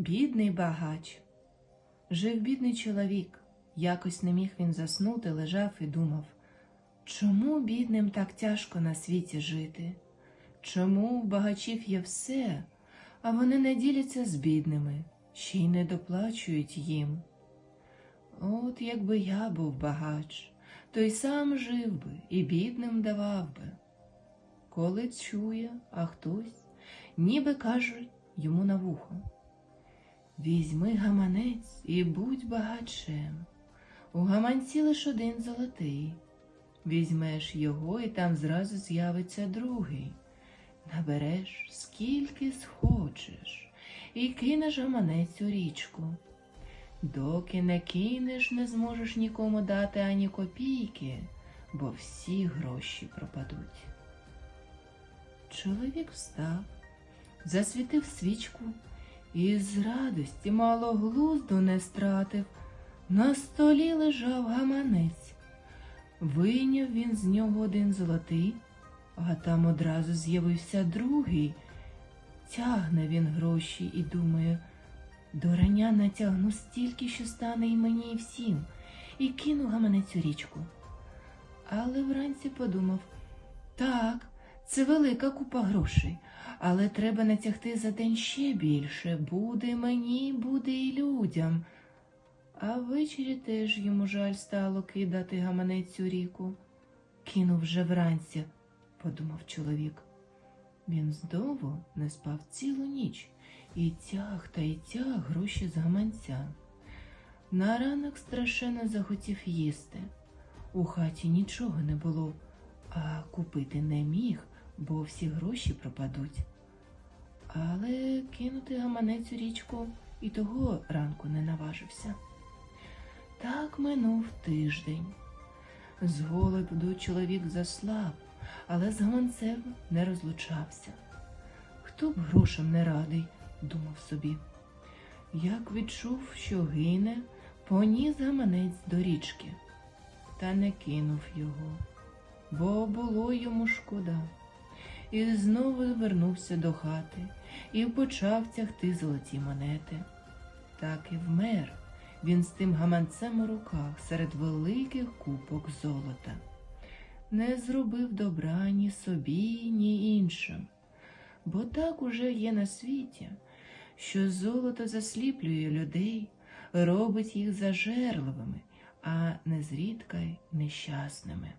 Бідний багач. Жив бідний чоловік. Якось не міг він заснути, лежав і думав, чому бідним так тяжко на світі жити? Чому в багачів є все, а вони не діляться з бідними, ще й не доплачують їм? От якби я був багач, то й сам жив би і бідним давав би. Коли чує, а хтось, ніби кажуть йому на вухо. Візьми гаманець і будь багачем. У гаманці лиш один золотий. Візьмеш його, і там зразу з'явиться другий. Набереш скільки схочеш, і кинеш гаманець у річку. Доки не кинеш, не зможеш нікому дати ані копійки, бо всі гроші пропадуть. Чоловік встав, засвітив свічку і з радості мало глузду не стратив. На столі лежав гаманець. Вийняв він з нього один золотий, а там одразу з'явився другий. Тягне він гроші і думає, до рання натягну стільки, що стане і мені, і всім, і кину гаманець у річку. Але вранці подумав, так, це велика купа грошей, але треба натягти за день ще більше. Буде мені, буде і людям. А ввечері теж йому жаль стало кидати гаманець ріку. Кинув вже вранці, подумав чоловік. Він здовго не спав цілу ніч і тяг та й тяг гроші з гаманця. На ранок страшенно захотів їсти. У хаті нічого не було, а купити не міг, бо всі гроші пропадуть. Але кинути гаманець у річку і того ранку не наважився. Так минув тиждень. З голоду чоловік заслаб, але з гаманцем не розлучався. Хто б грошем не радий, думав собі. Як відчув, що гине, поніс гаманець до річки, та не кинув його, бо було йому шкода. І знову вернувся до хати і почав тягти золоті монети. Так і вмер він з тим гаманцем у руках серед великих купок золота. Не зробив добра ні собі, ні іншим, бо так уже є на світі, що золото засліплює людей, робить їх зажерливими, а незрідка й нещасними.